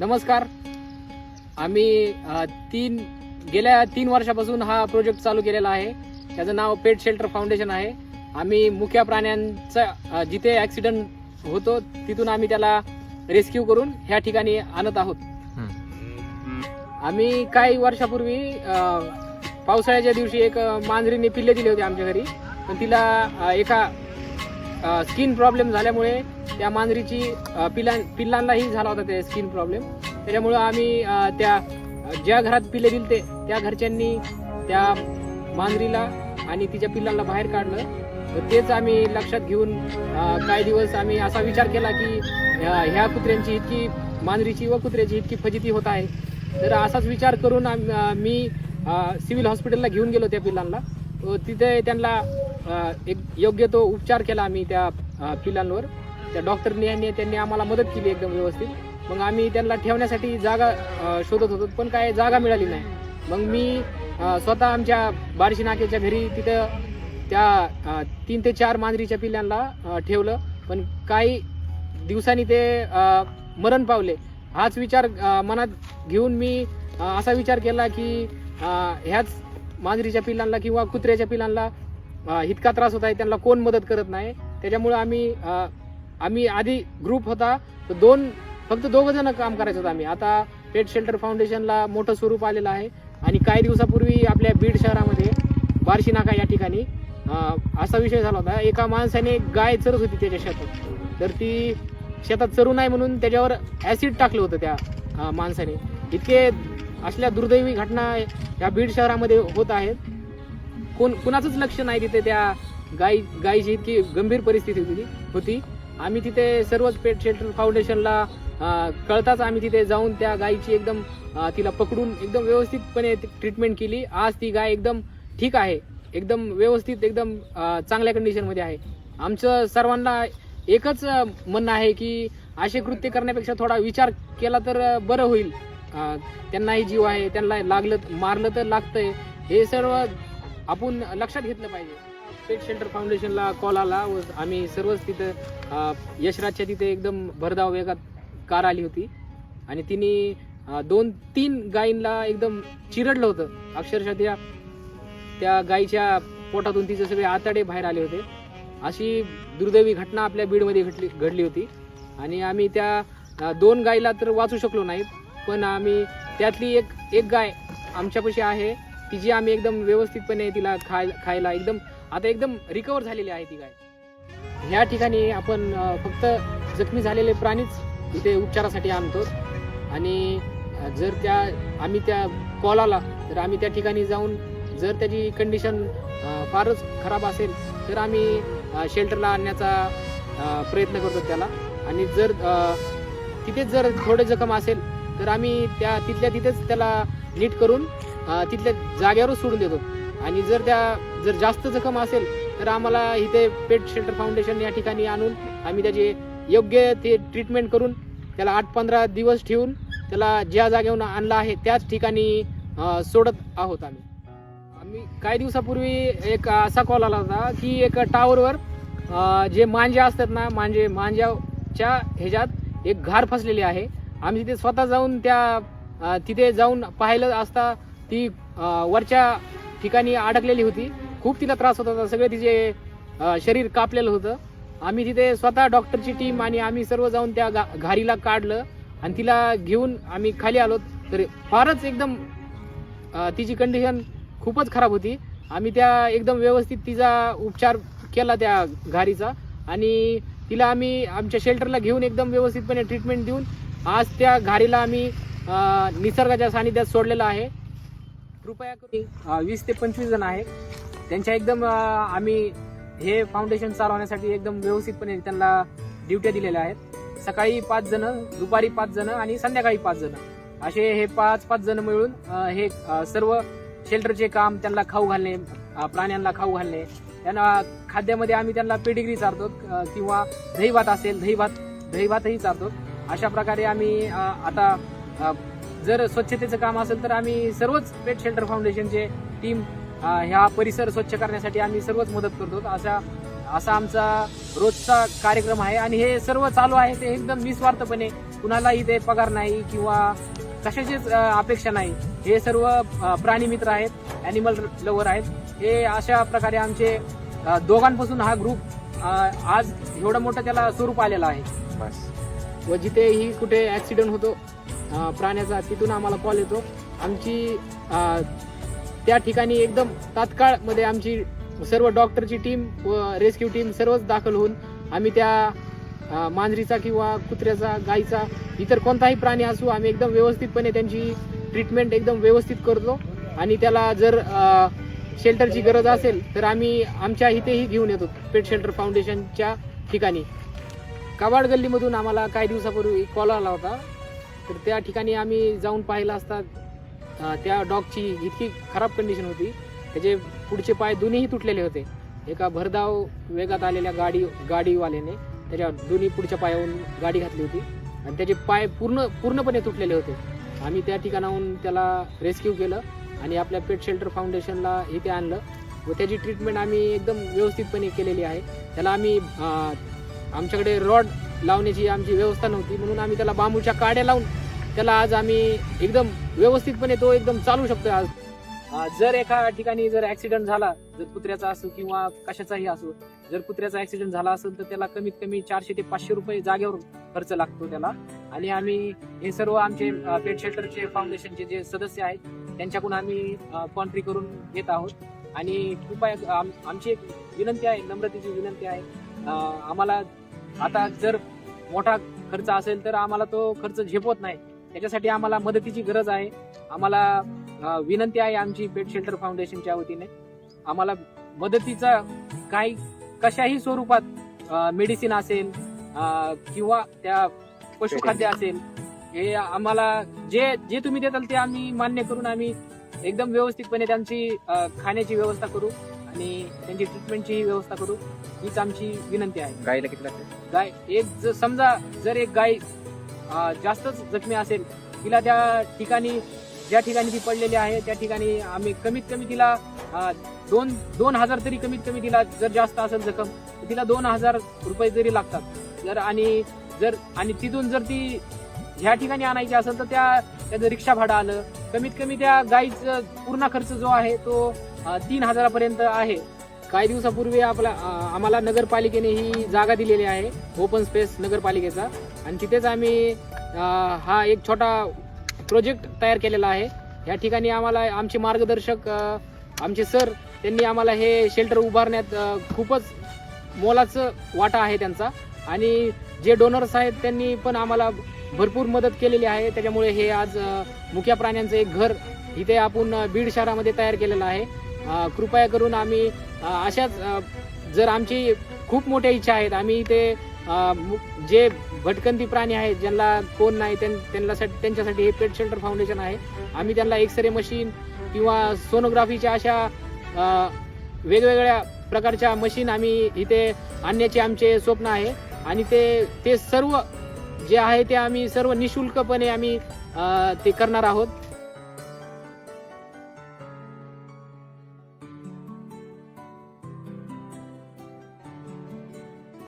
नमस्कार. आम्ही तीन गेल्या तीन वर्षापासून हा प्रोजेक्ट चालू केलेला आहे. त्याचं नाव पेट शेल्टर फाउंडेशन आहे. आम्ही मुख्या प्राण्यांचा जिथे ॲक्सिडेंट होतो तिथून आम्ही त्याला रेस्क्यू करून ह्या ठिकाणी आणत आहोत. आम्ही काही वर्षापूर्वी पावसाळ्याच्या दिवशी एक मांजरीने पिल्ले दिले होते आमच्या घरी. पण तिला एका स्किन प्रॉब्लेम झाल्यामुळे त्या मांजरीची पिलां पिल्लांनाही झाला होता ते स्किन प्रॉब्लेम त्याच्यामुळं आम्ही त्या ज्या घरात पिल्ले दिले ते त्या घरच्यांनी त्या मांजरीला आणि तिच्या पिल्लांना बाहेर काढलं. तर तेच आम्ही लक्षात घेऊन काही दिवस आम्ही असा विचार केला की ह्या कुत्र्यांची इतकी मांजरीची व कुत्र्याची इतकी फजिती होत आहे. तर असाच विचार करून मी सिव्हिल हॉस्पिटलला घेऊन गेलो त्या पिल्लांना. तिथे त्यांना एक योग्य तो उपचार केला आम्ही त्या पिलांवर त्या डॉक्टरनी यांनी त्यांनी आम्हाला मदत केली एकदम व्यवस्थित. मग आम्ही त्यांना ठेवण्यासाठी जागा शोधत होतो पण काय जागा मिळाली नाही. मग मी स्वतः आमच्या बारशी नाक्याच्या घरी तिथं त्या तीन ते चार मांजरीच्या पिल्लांना ठेवलं. पण काही दिवसांनी ते मरण पावले. हाच विचार मनात घेऊन मी असा विचार केला की ह्याच मांजरीच्या पिल्लांना किंवा कुत्र्याच्या पिल्लांना इतका त्रास होत आहे त्यांना कोण मदत करत नाही. त्याच्यामुळे आम्ही आम्ही आधी ग्रुप होता. तर दोन फक्त दोघं जण काम करायचं होतं आम्ही. आता पेट शेल्टर फाउंडेशनला मोठं स्वरूप आलेलं आहे. आणि काही दिवसापूर्वी आपल्या बीड शहरामध्ये बार्शी नाका या ठिकाणी असा विषय झाला होता. एका माणसाने गाय चरत होती त्याच्या शेतात. तर ती शेतात चरू नाही म्हणून त्याच्यावर ऍसिड टाकलं होतं त्या माणसाने. इतके असल्या दुर्दैवी घटना या बीड शहरामध्ये होत आहेत. कोण कुणाचंच लक्ष नाही तिथे त्या गाई गायीची इतकी गंभीर परिस्थिती होती होती. आम्ही तिथे सर्वच पेट शेल्टर फाउंडेशनला कळताच आम्ही तिथे जाऊन त्या गायीची एकदम तिला पकडून एकदम व्यवस्थितपणे ट्रीटमेंट केली. आज ती गाय एकदम ठीक आहे. एकदम व्यवस्थित एकदम चांगल्या कंडिशनमध्ये आहे. आमचं सर्वांना एकच म्हणणं आहे की असे कृत्य करण्यापेक्षा थोडा विचार केला तर बरं होईल. त्यांनाही जीव आहे त्यांना लागलं मारलं तर लागतंय. हे सर्व आपण लक्षात घेतलं पाहिजे. पेट शेल्टर फाउंडेशनला कॉल आला व आम्ही सर्वच तिथं यशराजच्या तिथे एकदम भरधाव वेगात कार आली होती. आणि तिने दोन तीन गायींना एकदम चिरडलं होतं. अक्षरशः त्या त्या गायीच्या पोटातून तिचे सगळे आताडे बाहेर आले होते. अशी दुर्दैवी घटना आपल्या बीडमध्ये घडली घडली होती. आणि आम्ही त्या दोन गायीला तर वाचू शकलो नाहीत. पण आम्ही त्यातली एक एक गाय आमच्यापाशी आहे. तिची आम्ही एकदम व्यवस्थितपणे तिला खाय खायला एकदम आता एकदम रिकवर झालेली आहे ती गाय. ह्या ठिकाणी आपण फक्त जखमी झालेले प्राणीच इथे उपचारासाठी आणतो. आणि जर त्या आम्ही त्या कॉल आला तर आम्ही त्या ठिकाणी जाऊन जर त्याची कंडिशन फारच खराब असेल तर आम्ही शेल्टरला आणण्याचा प्रयत्न करतो त्याला. आणि जर तिथेच जर थोडे जखम असेल तर आम्ही त्या तिथल्या तिथेच त्याला नीट करून तिथल्या जाग्यावरच सोडून देतो. आणि जर त्या जर जास्त जखम असेल तर आम्हाला इथे पेट शेल्टर फाउंडेशन या ठिकाणी आणून आम्ही त्याची योग्य ते ट्रीटमेंट करून त्याला आठ पंधरा दिवस ठेवून त्याला ज्या जागेवरून आणलं आहे त्याच ठिकाणी सोडत आहोत आम्ही. आम्ही काही दिवसापूर्वी एक असा कॉल आला होता की एक टावरवर जे मांजे असतात ना मांजे मांज्याच्या ह्याच्यात एक घार फसलेली आहे. आम्ही तिथे स्वतः जाऊन त्या तिथे जाऊन पाहिलं असता ती वरच्या ठिकाणी अडकलेली होती. खूप तिला त्रास होत होता. सगळे तिचे शरीर कापलेलं होतं. आम्ही तिथे स्वतः डॉक्टरची टीम आणि आम्ही सर्व जाऊन त्या गा- घारीला काढलं आणि तिला घेऊन आम्ही खाली आलो. तर फारच एकदम तिची कंडिशन खूपच खराब होती. आम्ही त्या एकदम व्यवस्थित तिचा उपचार केला त्या घारीचा आणि तिला आम्ही आमच्या शेल्टरला घेऊन एकदम व्यवस्थितपणे ट्रीटमेंट देऊन आज त्या घारीला आम्ही निसर्गाच्या सानिध्यात सोडलेलं आहे. कृपया करून वीस ते पंचवीस जण आहे त्यांच्या एकदम आम्ही हे फाउंडेशन चालवण्यासाठी एकदम व्यवस्थितपणे त्यांना ड्युट्या दिलेल्या आहेत. सकाळी पाच जण दुपारी पाच जण आणि संध्याकाळी पाच जण. असे हे पाच पाच जण मिळून हे सर्व शेल्टरचे काम त्यांना खाऊ घालणे प्राण्यांना खाऊ घालणे. त्यांना खाद्यामध्ये आम्ही त्यांना पेडिग्री चारतो किंवा दही भात असेल दही भात दही भातही चारतो. अशा प्रकारे आम्ही आता जर स्वच्छतेचं काम असेल तर आम्ही सर्वच पेट शेल्टर फाउंडेशनचे टीम ह्या परिसर स्वच्छ करण्यासाठी आम्ही सर्वच मदत करतो. अशा असा आमचा रोजचा कार्यक्रम आहे आणि हे सर्व चालू आहे ते एकदम निस्वार्थपणे. कुणाला इथे पगार नाही किंवा कशाचीच अपेक्षा नाही. हे सर्व प्राणी मित्र आहेत अॅनिमल लवर आहेत. हे अशा प्रकारे आमचे दोघांपासून हा ग्रुप आज एवढं मोठं त्याला स्वरूप आलेलं आहे. बस. व जिथेही कुठे ऍक्सिडेंट होतो प्राण्याचा तिथून आम्हाला कॉल येतो. आमची त्या ठिकाणी एकदम तात्काळमध्ये आमची सर्व डॉक्टरची टीम व रेस्क्यू टीम सर्वच दाखल होऊन आम्ही त्या मांजरीचा किंवा कुत्र्याचा गाईचा इतर कोणताही प्राणी असू आम्ही एकदम व्यवस्थितपणे त्यांची ट्रीटमेंट एकदम व्यवस्थित करतो. आणि त्याला जर शेल्टरची गरज असेल तर आम्ही आमच्या इथेही घेऊन येतो पेट शेल्टर फाउंडेशनच्या ठिकाणी. कवाड गल्लीमधून आम्हाला काही दिवसापूर्वी कॉल आला होता. तर त्या ठिकाणी आम्ही जाऊन पाहिलं असता त्या डॉगची इतकी खराब कंडिशन होती त्याचे पुढचे पाय दोन्हीही तुटलेले होते. एका भरधाव वेगात आलेल्या गाडी गाडीवाल्याने त्याच्या दोन्ही पुढच्या पायावरून गाडी घातली होती आणि त्याचे पाय पूर्ण पूर्णपणे तुटलेले होते. आम्ही त्या ठिकाणाहून त्याला रेस्क्यू केलं आणि आपल्या पेट शेल्टर फाउंडेशनला इथे आणलं व त्याची ट्रीटमेंट आम्ही एकदम व्यवस्थितपणे केलेली आहे. त्याला आम्ही आमच्याकडे रॉड लावण्याची आमची व्यवस्था नव्हती. म्हणून आम्ही त्याला बांबूच्या काड्या लावून त्याला आज आम्ही एकदम व्यवस्थितपणे तो एकदम चालू शकतो आज. जर एका ठिकाणी जर ऍक्सिडेंट झाला जर कुत्र्याचा असो किंवा कशाचाही असो जर कुत्र्याचा ऍक्सिडेंट झाला असेल तर त्याला कमीत कमी चारशे ते पाचशे रुपये जागेवर खर्च लागतो त्याला. आणि आम्ही हे सर्व आमचे पेट शेल्टरचे फाउंडेशनचे जे सदस्य आहेत त्यांच्याकडून आम्ही कॉन्ट्री करून घेत आहोत. आणि कृपया आम- आमची एक विनंती आहे नम्रतेची विनंती आहे. आम्हाला आता जर मोठा खर्च असेल तर आम्हाला तो खर्च झेपवत नाही. त्याच्यासाठी आम्हाला मदतीची गरज आहे. आम्हाला विनंती आहे आमची पेट शेल्टर फाउंडेशनच्या वतीने. आम्हाला मदतीचा काही कशाही स्वरूपात मेडिसिन असेल किंवा त्या पशुखाद्य असेल हे आम्हाला जे जे तुम्ही देताल ते आम्ही मान्य करून आम्ही एकदम व्यवस्थितपणे त्यांची खाण्याची व्यवस्था करू. आणि त्यांची ट्रीटमेंटची व्यवस्था करू हीच आमची विनंती आहे. गाईला किती लागते? गाय एक ज- समजा जर एक गाय अं, जास्तच जखमी असेल तिला त्या ठिकाणी ज्या ठिकाणी ती पडलेली आहे त्या ठिकाणी आम्ही कमीत कमी तिला अं, दोन दोन हजार तरी कमीत कमी तिला जर जास्त असेल जखम तर तिला दोन हजार रुपये जरी लागतात. जर आणि जर आणि तिथून जर ती ह्या ठिकाणी आणायची असेल तर त्या त्याचं रिक्षा भाडं आलं. कमीत कमी त्या गाईचं पूर्ण खर्च जो आहे तो तीन हजारापर्यंत आहे. काही दिवसापूर्वी आपला आम्हाला नगरपालिकेने ही जागा दिलेली आहे ओपन स्पेस नगरपालिकेचा. आणि तिथेच आम्ही हा एक छोटा प्रोजेक्ट तयार केलेला आहे. या ठिकाणी आम्हाला आमचे मार्गदर्शक आमचे सर त्यांनी आम्हाला हे शेल्टर उभारण्यात खूपच मोलाचं वाटा आहे त्यांचा. आणि जे डोनर्स आहेत त्यांनी पण आम्हाला भरपूर मदत केलेली आहे. त्याच्यामुळे हे आज मुख्या प्राण्यांचं एक घर इथे आपण बीड शहरामध्ये तयार केलेलं आहे. कृपया करून आम्ही अशाच जर आमची खूप मोठ्या इच्छा आहेत आम्ही इथे जे भटकंती प्राणी आहेत ज्यांना कोण नाही त्यां- त्यांच्यासाठी त्यांच्यासाठी हे पेट शेल्टर फाउंडेशन आहे. आम्ही त्यांना एक्सरे मशीन किंवा सोनोग्राफीच्या अशा वेगवेगळ्या प्रकारच्या मशीन आम्ही इथे आणण्याचे आमचे स्वप्न आहे. आणि ते ते सर्व जे आहे ते आम्ही सर्व निशुल्कपणे आम्ही ते करणार आहोत.